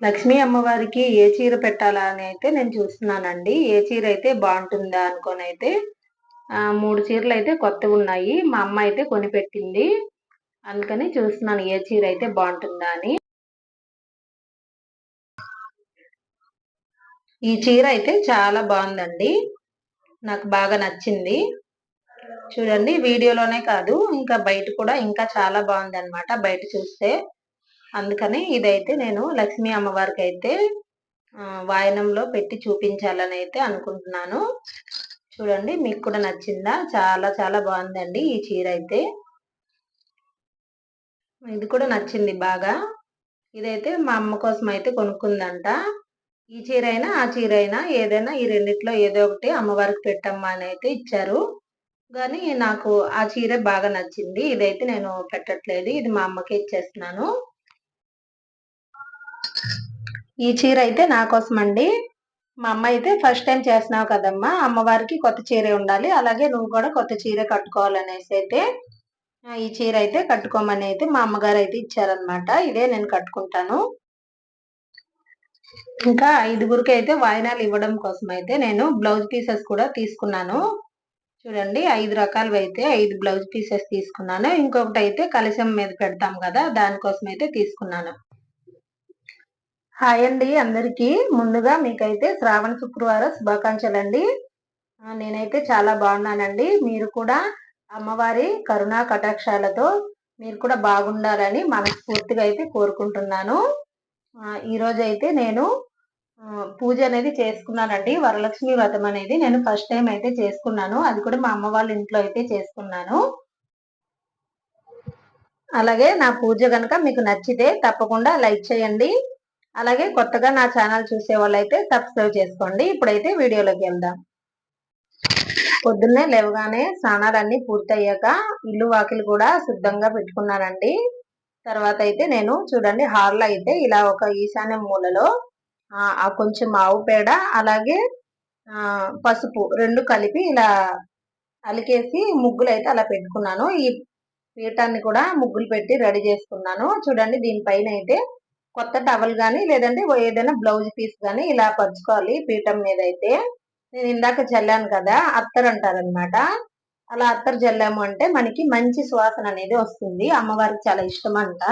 లక్ష్మీ అమ్మవారికి ఏ చీర పెట్టాలా అని అయితే నేను చూస్తున్నానండి. ఏ చీర అయితే బాగుంటుందా అనుకొని అయితే మూడు చీరలు అయితే కొత్తగా ఉన్నాయి. మా అమ్మ అయితే కొనిపెట్టింది. అందుకని చూస్తున్నాను ఏ చీర అయితే బాగుంటుందా అని. ఈ చీర అయితే చాలా బాగుందండి. నాకు బాగా నచ్చింది. చూడండి వీడియోలోనే కాదు ఇంకా బయట కూడా ఇంకా చాలా బాగుంది అనమాట బయట చూస్తే అందుకని ఇదైతే నేను లక్ష్మీ అమ్మవారికి అయితే వాయనంలో పెట్టి చూపించాలని అయితే అనుకుంటున్నాను. చూడండి మీకు కూడా నచ్చిందా? చాలా చాలా బాగుందండి ఈ చీర అయితే ఇది కూడా నచ్చింది బాగా. ఇదైతే మా అమ్మ కోసం అయితే కొనుక్కుందంట. ఈ చీర అయినా ఆ చీర అయినా ఏదైనా ఈ రెండిట్లో ఏదో ఒకటి అమ్మవారికి పెట్టమ్మా అని అయితే ఇచ్చారు. కానీ నాకు ఆ చీర బాగా నచ్చింది. ఇదైతే నేను పెట్టట్లేదు. ఇది మా అమ్మకే ఇచ్చేస్తున్నాను. ఈ చీర అయితే నా కోసం అండి మా అమ్మ అయితే ఫస్ట్ టైం చేస్తున్నావు కదమ్మా. అమ్మవారికి కొత్త చీరే ఉండాలి. అలాగే నువ్వు కూడా కొత్త చీర కట్టుకోవాలనేసి అయితే ఈ చీర అయితే కట్టుకోమని అయితే మా అమ్మగారు అయితే ఇచ్చారనమాట ఇదే నేను కట్టుకుంటాను. ఇంకా ఐదుగురికి అయితే వాయినాలు ఇవ్వడం కోసం అయితే నేను బ్లౌజ్ పీసెస్ కూడా తీసుకున్నాను. చూడండి ఐదు రకాలు అయితే ఐదు బ్లౌజ్ పీసెస్ తీసుకున్నాను. ఇంకొకటి అయితే కలశం మీద పెడతాం కదా దానికోసం అయితే తీసుకున్నాను. హాయ్ అండి అందరికీ. ముందుగా మీకైతే శ్రావణ శుక్రవారం శుభాకాంక్షలు అండి నేనైతే చాలా బాగున్నానండి. మీరు కూడా అమ్మవారి కరుణా కటాక్షాలతో మీరు కూడా బాగుండాలని మనస్ఫూర్తిగా అయితే కోరుకుంటున్నాను. ఈరోజు అయితే నేను పూజ అనేది చేసుకున్నానండి. వరలక్ష్మి వ్రతం అనేది నేను ఫస్ట్ టైం అయితే చేసుకున్నాను. అది కూడా మా అమ్మ వాళ్ళ ఇంట్లో అయితే చేసుకున్నాను. అలాగే నా పూజ కనుక మీకు నచ్చితే తప్పకుండా లైక్ చేయండి. అలాగే కొత్తగా నా ఛానల్ చూసే వాళ్ళైతే సబ్స్క్రైబ్ చేసుకోండి. ఇప్పుడైతే వీడియోలోకి వెళ్దాం. పొద్దున్నే లేవగానే స్నానాలన్నీ పూర్తయ్యాక ఇల్లు వాకిలు కూడా శుద్ధంగా పెట్టుకున్నానండి. తర్వాత అయితే నేను చూడండి హాల్లో అయితే ఇలా ఒక ఈశాన్య మూలలో ఆ కొంచెం ఆవు పేడ అలాగే పసుపు రెండు కలిపి ఇలా అలికేసి ముగ్గులు అయితే అలా పెట్టుకున్నాను. ఈ పీఠాన్ని కూడా ముగ్గులు పెట్టి రెడీ చేసుకున్నాను. చూడండి దీనిపైన అయితే కొత్త టవల్ కానీ లేదంటే ఏదైనా బ్లౌజ్ పీస్ కానీ ఇలా పరుచుకోవాలి. పీఠం మీద అయితే నేను ఇందాక చల్లాను కదా అత్తర్ అంటారనమాట అలా అత్తర్ చల్లాము అంటే మనకి మంచి సువాసన అనేది వస్తుంది. అమ్మవారికి చాలా ఇష్టం అంట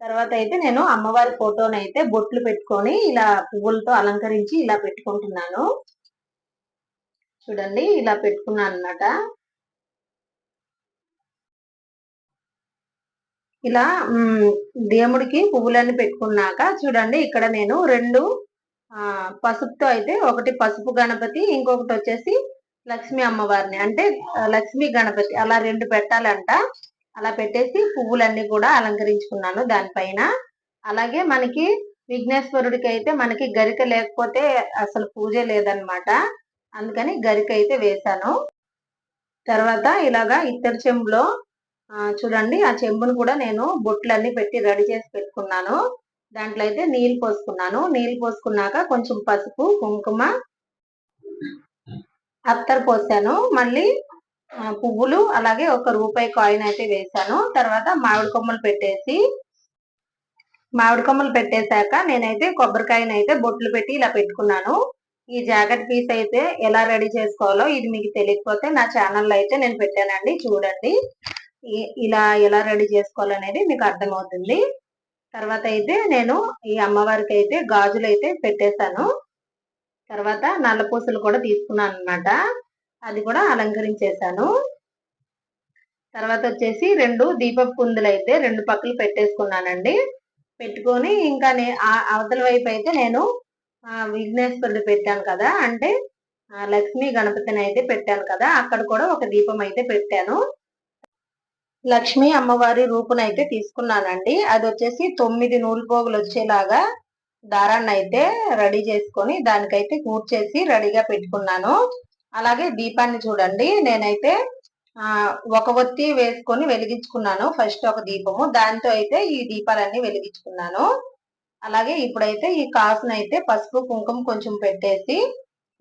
తర్వాత అయితే నేను అమ్మవారి ఫోటోని అయితే బొట్లు పెట్టుకొని ఇలా పువ్వులతో అలంకరించి ఇలా పెట్టుకుంటున్నాను. చూడండి ఇలా పెట్టుకున్నాను అనమాట ఇలా దేవుడికి పువ్వులన్నీ పెట్టుకున్నాక చూడండి ఇక్కడ నేను రెండు పసుపుతో అయితే ఒకటి పసుపు గణపతి ఇంకొకటి వచ్చేసి లక్ష్మి అమ్మవారిని. అంటే లక్ష్మి గణపతి అలా రెండు పెట్టాలంట. అలా పెట్టేసి పువ్వులన్నీ కూడా అలంకరించుకున్నాను దానిపైన. అలాగే మనకి విఘ్నేశ్వరుడికి అయితే మనకి గరిక లేకపోతే అసలు పూజ లేదనమాట అందుకని గరిక అయితే వేశాను. తర్వాత ఇలాగా ఇత్తడి చెంబులో చూడండి ఆ చెంబును కూడా నేను బొట్లన్నీ పెట్టి రెడీ చేసి పెట్టుకున్నాను. దాంట్లో అయితే నీళ్ళు పోసుకున్నాను. నీళ్ళు పోసుకున్నాక కొంచెం పసుపు కుంకుమ అత్తర్ పోసాను. మళ్ళీ పువ్వులు అలాగే ఒక రూపాయి కాయిన్ అయితే వేసాను. తర్వాత మామిడి కొమ్మలు పెట్టేసి మామిడి కొమ్మలు పెట్టేశాక నేనైతే కొబ్బరికాయను అయితే బొట్లు పెట్టి ఇలా పెట్టుకున్నాను. ఈ జాకెట్ పీస్ అయితే ఎలా రెడీ చేసుకోవాలో ఇది మీకు తెలియకపోతే నా ఛానల్లో అయితే నేను పెట్టానండి. చూడండి. ఇలా ఎలా రెడీ చేసుకోవాలనేది మీకు అర్థమవుతుంది. తర్వాత అయితే నేను ఈ అమ్మవారికి అయితే గాజులు అయితే పెట్టేశాను. తర్వాత నల్ల పూసలు కూడా తీసుకున్నాను అనమాట అది కూడా అలంకరించేశాను. తర్వాత వచ్చేసి రెండు దీపపు కుందులు అయితే రెండు పక్కలు పెట్టేసుకున్నానండి. పెట్టుకొని ఇంకా అవతల వైపు అయితే నేను విఘ్నేశ్వరుడు పెట్టాను కదా అంటే లక్ష్మీ గణపతిని అయితే పెట్టాను కదా అక్కడ కూడా ఒక దీపం అయితే పెట్టాను. లక్ష్మీ అమ్మవారి రూపునైతే తీసుకున్నానండి. అది వచ్చేసి తొమ్మిది నూలు పోగులు వచ్చేలాగా దారాన్ని అయితే రెడీ చేసుకొని దానికైతే కూర్చేసి రెడీగా పెట్టుకున్నాను. అలాగే దీపాన్ని చూడండి. నేనైతే ఒక ఒత్తి వేసుకొని వెలిగించుకున్నాను. ఫస్ట్ ఒక దీపము దాంతో అయితే ఈ దీపాలన్నీ వెలిగించుకున్నాను. అలాగే ఇప్పుడైతే ఈ కాసునైతే పసుపు కుంకుమ కొంచెం పెట్టేసి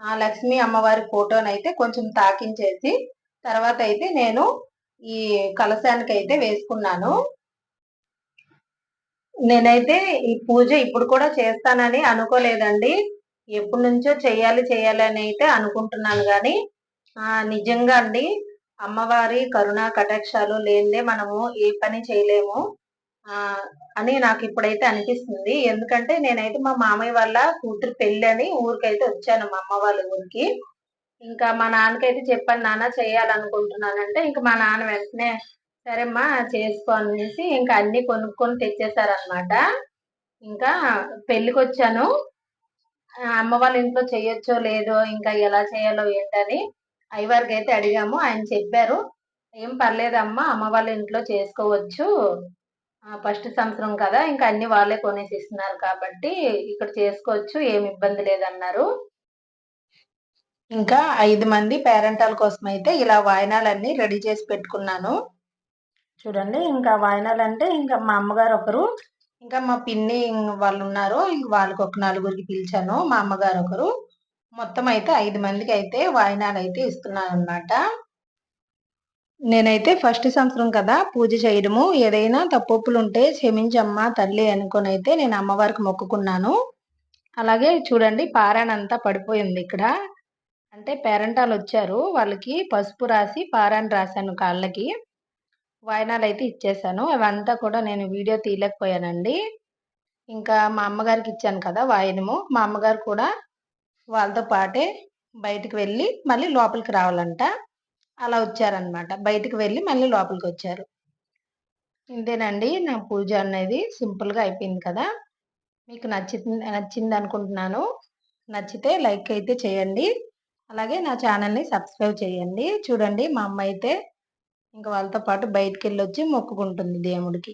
ఆ లక్ష్మీ అమ్మవారి ఫోటోనైతే కొంచెం తాకించేసి తర్వాత అయితే నేను ఈ కలశానికి అయితే వేసుకున్నాను. నేనైతే ఈ పూజ ఇప్పుడు కూడా చేస్తానని అనుకోలేదండి. ఎప్పటి నుంచో చేయాలి చేయాలి అని అయితే అనుకుంటున్నాను కానీ నిజంగా అండి అమ్మవారి కరుణ కటాక్షాలు లేనిదే మనము ఏ పని చేయలేము అని నాకు ఇప్పుడైతే అనిపిస్తుంది. ఎందుకంటే నేనైతే మా మామయ్య వాళ్ళ కూతురు పెళ్ళి అని ఊరికైతే వచ్చాను మా అమ్మ వాళ్ళ ఊరికి. ఇంకా మా నాన్నకైతే చెప్పాను నాన్న చేయాలనుకుంటున్నానంటే ఇంకా మా నాన్న వెంటనే సరేమ్మా చేసుకో అనేసి ఇంకా అన్ని కొనుక్కొని తెచ్చేసారనమాట ఇంకా పెళ్ళికి వచ్చాను అమ్మ వాళ్ళ ఇంట్లో చేయొచ్చో లేదో ఇంకా ఎలా చేయాలో ఏంటని అయ్యవారికి అయితే అడిగాము. ఆయన చెప్పారు ఏం పర్లేదమ్మా అమ్మ వాళ్ళ ఇంట్లో చేసుకోవచ్చు. ఫస్ట్ సంవత్సరం కదా ఇంకా అన్ని వాళ్ళే కొనేసి ఇస్తున్నారు కాబట్టి ఇక్కడ చేసుకోవచ్చు ఏమి ఇబ్బంది లేదన్నారు. ఇంకా ఐదు మంది పేరెంటాల కోసం అయితే ఇలా వాయినాలన్నీ రెడీ చేసి పెట్టుకున్నాను. చూడండి ఇంకా వాయినాలు అంటే ఇంకా మా అమ్మగారు ఒకరు ఇంకా మా పిన్ని వాళ్ళు ఉన్నారు ఇంక వాళ్ళకి ఒక నలుగురికి పిలిచాను మా అమ్మగారు ఒకరు. మొత్తం అయితే ఐదు మందికి అయితే వాయినాలు అయితే ఇస్తున్నాను అనమాట నేనైతే ఫస్ట్ సంవత్సరం కదా పూజ చేయడము ఏదైనా తప్పులు ఉంటే క్షమించమ్మా తల్లి అనుకుని అయితే నేను అమ్మవారికి మొక్కుకున్నాను. అలాగే చూడండి పారానంతా పడిపోయింది ఇక్కడ. అంటే పేరెంటాలు వచ్చారు వాళ్ళకి పసుపు రాసి పారాన్ రాశాను కాళ్ళకి. వాయినాలు అయితే ఇచ్చేసాను. అవంతా కూడా నేను వీడియో తీయలేకపోయానండి. ఇంకా మా అమ్మగారికి ఇచ్చాను కదా వాయినము. మా అమ్మగారు కూడా వాళ్ళతో పాటే బయటికి వెళ్ళి మళ్ళీ లోపలికి రావాలంట. అలా వచ్చారనమాట. బయటికి వెళ్ళి మళ్ళీ లోపలికి వచ్చారు ఇంతేనండి. నా పూజ అనేది సింపుల్గా అయిపోయింది కదా. మీకు నచ్చింది నచ్చింది అనుకుంటున్నాను నచ్చితే లైక్ అయితే చేయండి. అలాగే నా ఛానల్ని సబ్స్క్రైబ్ చేయండి. చూడండి మా అమ్మ అయితే ఇంకా వాళ్ళతో పాటు బయటికి వెళ్ళొచ్చి మొక్కుకుంటుంది దేవుడికి.